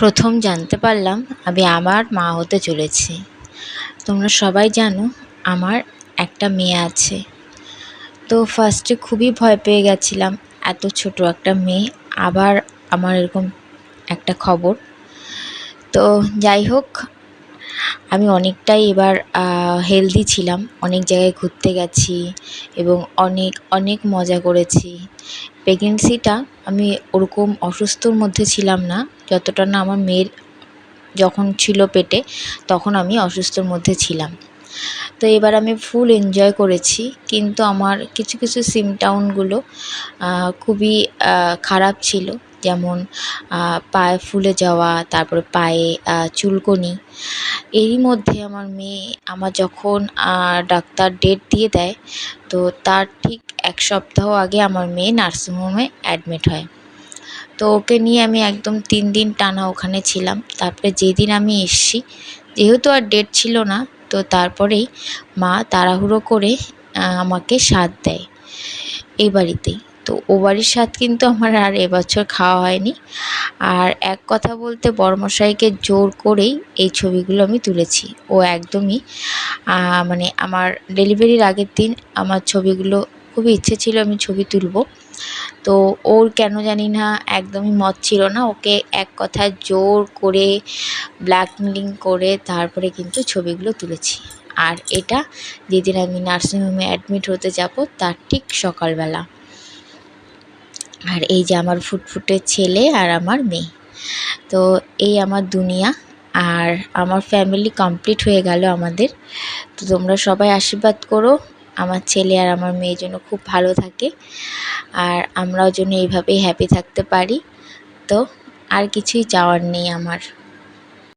প্রথম জানতে পারলাম আমি আমার মা হতে চলেছি। তোমরা সবাই জানো আমার একটা মেয়ে আছে। তো ফার্স্টে খুবই ভয় পেয়ে গেছিলাম, এত ছোট একটা মেয়ে, আবার আমার এরকম একটা খবর। তো যাই হোক, আমি অনেকটাই এবার হেলদি ছিলাম, অনেক জায়গায় ঘুরতে গেছি এবং অনেক অনেক মজা করেছি। প্রেগনেন্সিটা আমি ওরকম অসুস্থর মধ্যে ছিলাম না। যতটা না আমার মেয়ের যখন ছিল পেটে, তখন আমি অসুস্থর মধ্যে ছিলাম। তো এবার আমি ফুল এনজয় করেছি, কিন্তু আমার কিছু কিছু সিমটাউনগুলো খুবই খারাপ ছিল। যেমন পায়ে ফুলে যাওয়া, তারপরে পায়ে চুলকনি। এরই মধ্যে আমার মেয়ে আমার যখন ডাক্তার ডেট দিয়ে দেয়, তো তার ঠিক এক সপ্তাহ আগে আমার মেয়ে নার্সিংহোমে অ্যাডমিট হয়। তো ওকে নিয়ে আমি একদম তিন দিন টানা ওখানে ছিলাম। তারপরে যেদিন আমি এসছি, যেহেতু আর ডেট ছিল না, তো তারপরেই মা তাড়াহুড়ো করে আমাকে সাথ দেয়। এই বাড়িতেই। তো ও বাড়ির স্বাদ কিন্তু আমার আর এবছর খাওয়া হয়নি। আর এক কথা বলতে বড়মশাইকে জোর করেই এই ছবিগুলো আমি তুলেছি। ও একদমই মানে আমার ডেলিভারির আগের দিন আমার ছবিগুলো খুবই ইচ্ছে ছিল আমি ছবি তুলবো। তো ওর কেন জানি না একদমই মত ছিল না। ওকে এক কথায় জোর করে ব্ল্যাকমেলিং করে তারপরে কিন্তু ছবিগুলো তুলেছি। আর এটা যেদিন আমি নার্সিংহোমে অ্যাডমিট হতে যাব তার ঠিক সকালবেলা। আর এই যে আমার ফুটফুটে ছেলে আর আমার মেয়ে। তো এই আমার দুনিয়া আর আমার ফ্যামিলি কমপ্লিট হয়ে গেল আমাদের। তো তোমরা সবাই আশীর্বাদ করো, আমার ছেলে আর আমার মেয়ে জন্য খুব ভালো থাকে আর আমরাও যেন এইভাবেই হ্যাপি থাকতে পারি। তো আর কিছুই চাওয়ার নেই আমার।